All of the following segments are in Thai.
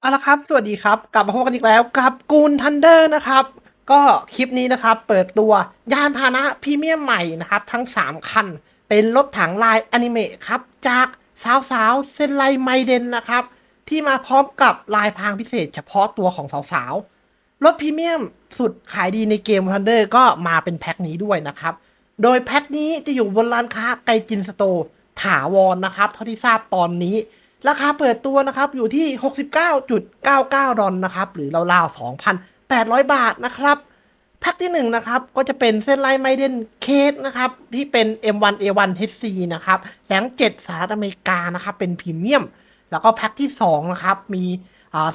เอาละครับ สวัสดีครับ กลับมาพบกันอีกแล้วกับกูนทันเดอร์นะครับ ก็คลิปนี้นะครับ เปิดตัวยานพาหนะพรีเมียมใหม่นะครับ ทั้ง 3 คัน เป็นรถถังลายอนิเมะครับ จากสาวสาวเซนไลไมเดนนะครับ ที่มาพร้อมกับลายพรางพิเศษ เฉพาะตัวของสาวๆ รถพรีเมียมสุดขายดีในเกมทันเดอร์ก็มาเป็นแพ็คนี้ด้วยนะครับ โดยแพ็คนี้จะอยู่บนร้านค้าไกจินสโตถาวรนะครับ เท่าที่ทราบตอนนี้ ราคาเปิดตัวนะครับอยู่ที่ 69.99 ดอลนะครับหรือราวๆ2,800 บาทนะครับแพ็คที่1นะครับก็จะเป็นเส้นไลน์ไมเดนเคสนะครับที่เป็น M1A1 HC นะครับแรง7สหรัฐอเมริกานะครับเป็นพรีเมียม แล้วก็แพ็คที่2นะครับมี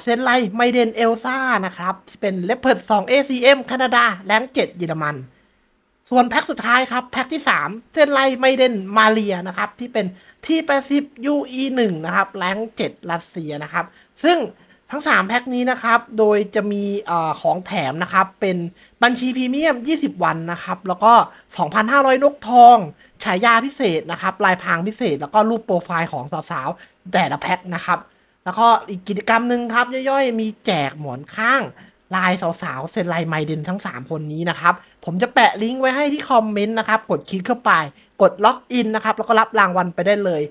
เส้นไลน์ไมเดนเอลซ่านะครับที่เป็นเลปเพิร์ด2 ACM แคนาดาแรง7เยอรมัน ส่วนแพ็คสุดท้ายครับ แพ็คที่ 3เส้นไลไมเดนมาเลียนะครับ ที่เป็นที่แปซิฟ UE 1นะครับ แรง7รัสเซียนะครับ ซึ่งทั้ง 3 แพ็คนี้นะครับ โดยจะมีอของแถมนะครับ เป็นบัญชีพรีเมียม 20 วันนะครับ แล้วก็ 2,500 นกทอง ฉายาพิเศษนะครับ ลายพรางพิเศษ แล้วก็รูปโปรไฟล์ของสาวๆแต่ละแพ็คนะครับ แล้วก็อีกกิจกรรมหนึ่งครับย่อยๆ มีแจกหมอนข้าง ลายสาวๆเซ็นลายไมเดนทั้ง 3 คนนี้นะครับ ผมจะแปะลิงก์ไว้ให้ที่คอมเมนต์นะครับ กดคลิกเข้าไป กดล็อกอินนะครับ แล้วก็รับรางวัลไปได้เลย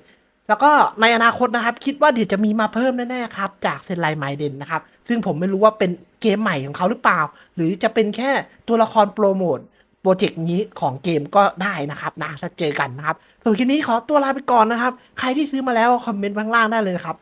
แล้วก็ในอนาคตนะครับ คิดว่าเดี๋ยวจะมีมาเพิ่มแน่ๆครับ จากเซนไลไมเดนนะครับ ซึ่งผมไม่รู้ว่าเป็นเกมใหม่ของเขาหรือเปล่า หรือจะเป็นแค่ตัวละครโปรโมทโปรเจกต์นี้ของเกมก็ได้นะครับนะถ้าเจอกันนะครับส่วนคลิปนี้ขอตัวลาไปก่อนนะครับ ใครที่ซื้อมาแล้วคอมเมนต์ข้างล่างได้เลยนะครับ